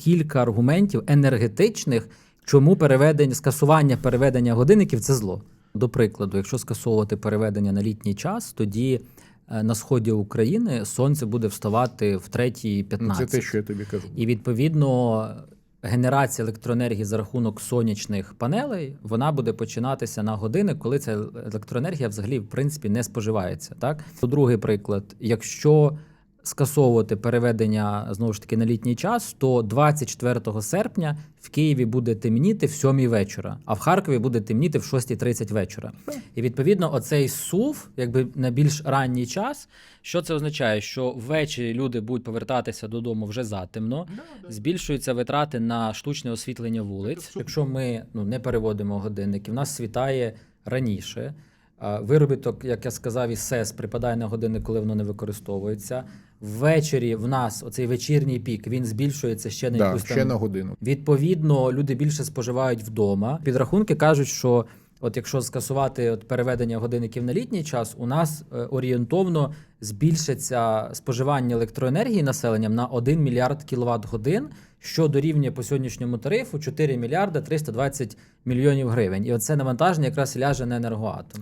кілька аргументів енергетичних, чому переведення, скасування переведення годинників це зло. До прикладу, якщо скасовувати переведення на літній час, тоді е, на сході України сонце буде вставати в 3.15. Ну, Це те, що я тобі кажу. І відповідно генерація електроенергії за рахунок сонячних панелей вона буде починатися на години, коли ця електроенергія взагалі в принципі не споживається. Так, другий приклад: якщо скасовувати переведення знову ж таки на літній час, то 24 серпня в Києві буде темніти в 7 вечора, а в Харкові буде темніти в 6.30 вечора. І відповідно, оцей сув, якби на більш ранній час. Що це означає? Що ввечері люди будуть повертатися додому вже затемно, збільшуються витрати на штучне освітлення вулиць. Якщо ми ну не переводимо годинники, в нас світає раніше. Виробіток, як я сказав, із СЕС припадає на години, коли воно не використовується. Ввечері в нас оцей вечірній пік він збільшується ще на Да, якусь ще там на годину. Відповідно, люди більше споживають вдома. Підрахунки кажуть, що от якщо скасувати от переведення годинників на літній час, у нас е, орієнтовно збільшиться споживання електроенергії населенням на 1 мільярд кіловат годин, що дорівнює по сьогоднішньому тарифу 4 мільярда 320 мільйонів гривень. І оце навантаження якраз ляже на енергоатом.